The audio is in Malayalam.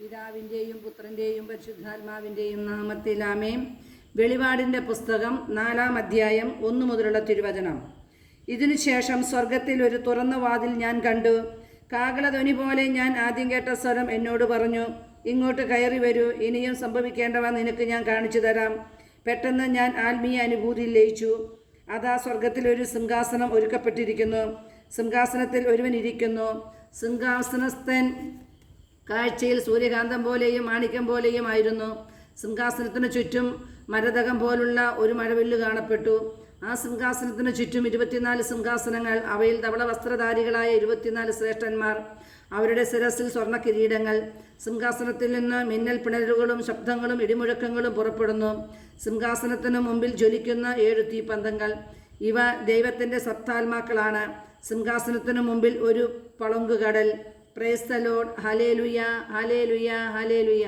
പിതാവിന്റെയും പുത്രന്റെയും പരിശുദ്ധാത്മാവിന്റെയും നാമത്തിലാമേ വെളിപാടിന്റെ പുസ്തകം നാലാം അധ്യായം ഒന്നു മുതലുള്ള തിരുവചനം. ഇതിനുശേഷം സ്വർഗത്തിൽ ഒരു തുറന്ന വാതിൽ ഞാൻ കണ്ടു. കാകളധ്വനി പോലെ ഞാൻ ആദ്യം കേട്ട സ്വരം എന്നോട് പറഞ്ഞു ഇങ്ങോട്ട് കയറി വരൂ ഇനിയും സംഭവിക്കേണ്ടവ നിനക്ക് ഞാൻ കാണിച്ചു തരാം. പെട്ടെന്ന് ഞാൻ ആത്മീയ അനുഭൂതിയിൽ ലയിച്ചു. അതാ സ്വർഗത്തിൽ ഒരു സിംഹാസനം ഒരുക്കപ്പെട്ടിരിക്കുന്നു. സിംഹാസനത്തിൽ ഒരുവൻ ഇരിക്കുന്നു. സിംഹാസനസ്ഥൻ കാഴ്ചയിൽ സൂര്യകാന്തം പോലെയും മാണിക്യം പോലെയും ആയിരുന്നു. സിംഹാസനത്തിന് ചുറ്റും മരതകം പോലുള്ള ഒരു മഴവില്ല് കാണപ്പെട്ടു. ആ സിംഹാസനത്തിന് ചുറ്റും ഇരുപത്തിനാല് സിംഹാസനങ്ങൾ അവയിൽ തവള വസ്ത്രധാരികളായ ഇരുപത്തിനാല് ശ്രേഷ്ഠന്മാർ അവരുടെ ശിരസിൽ സ്വർണ കിരീടങ്ങൾ. സിംഹാസനത്തിൽ നിന്ന് മിന്നൽ പിണരുകളും ശബ്ദങ്ങളും ഇടിമുഴക്കങ്ങളും പുറപ്പെടുന്നു. സിംഹാസനത്തിന് മുമ്പിൽ ജ്വലിക്കുന്ന ഏഴു തീപ്പന്തങ്ങൾ. ഇവ ദൈവത്തിന്റെ സപ്താത്മാക്കളാണ് സിംഹാസനത്തിന് മുമ്പിൽ ഒരു പളുങ്കുകടൽ praise the lord hallelujah hallelujah hallelujah